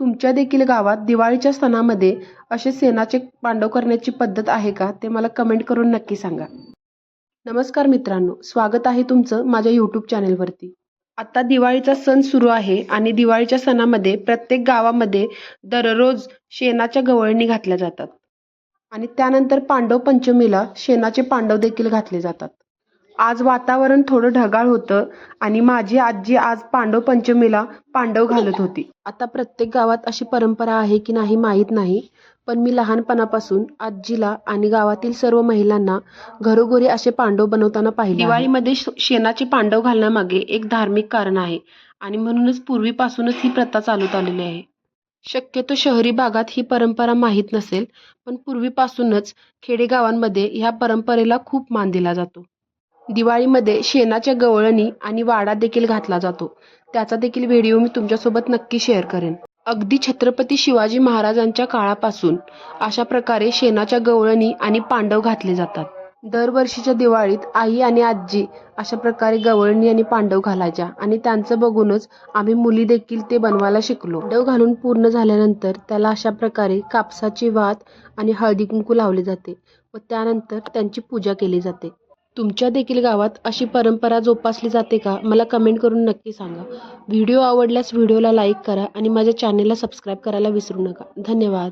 तुमच्या देखील गावात दिवाळीच्या सणामध्ये असे शेणाचे पांडव करण्याची पद्धत आहे का ते मला कमेंट करून नक्की सांगा. नमस्कार मित्रांनो स्वागत आहे तुमचं माझ्या यूट्यूब चॅनेलवरती आता दिवाळीचा सण सुरू आहे आणि दिवाळीच्या सणामध्ये प्रत्येक गावामध्ये दररोज शेणाच्या गवळणी घातल्या जातात. आणि त्यानंतर पांडव पंचमीला शेणाचे पांडव देखील घातले जातात. आज वातावरण थोडं ढगाळ होतं आणि माझी आजी आज पांडव पंचमीला पांडव घालत होती. आता प्रत्येक गावात अशी परंपरा आहे की नाही माहीत नाही पण मी लहानपणापासून आजीला आणि गावातील सर्व महिलांना घरोघरी असे पांडव बनवताना पाहिले दिवाळीमध्ये शेणाचे पांडव घालण्यामागे एक धार्मिक कारण आहे आणि म्हणूनच पूर्वीपासूनच ही प्रथा चालत आलेली आहे. शक्यतो शहरी भागात ही परंपरा माहीत नसेल पण पूर्वीपासूनच खेडेगावांमध्ये ह्या परंपरेला खूप मान दिला जातो. दिवाळीमध्ये शेणाच्या गवळणी आणि वाडा देखील घातला जातो. त्याचा देखील व्हिडिओ मी तुमच्यासोबत नक्की शेअर करेन. अगदी छत्रपती शिवाजी महाराजांच्या काळापासून अशा प्रकारे शेणाच्या गवळणी आणि पांडव घातले जातात. दरवर्षीच्या दिवाळीत आई आणि आजी अशा प्रकारे गवळणी आणि पांडव घालायच्या आणि त्यांचं बघूनच आम्ही मुली देखील ते बनवायला शिकलो. पांडव घालून पूर्ण झाल्यानंतर त्याला अशा प्रकारे कापसाची वात आणि हळदी कुंकू लावले जाते व त्यानंतर त्यांची पूजा केली जाते. तुमच्या देखील गावात अशी परंपरा जोपासली जाते का? मला कमेंट करून नक्की सांगा. व्हिडिओ आवडल्यास व्हिडिओला लाईक करा आणि माझ्या चॅनेलला सबस्क्राईब करायला विसरू नका. धन्यवाद.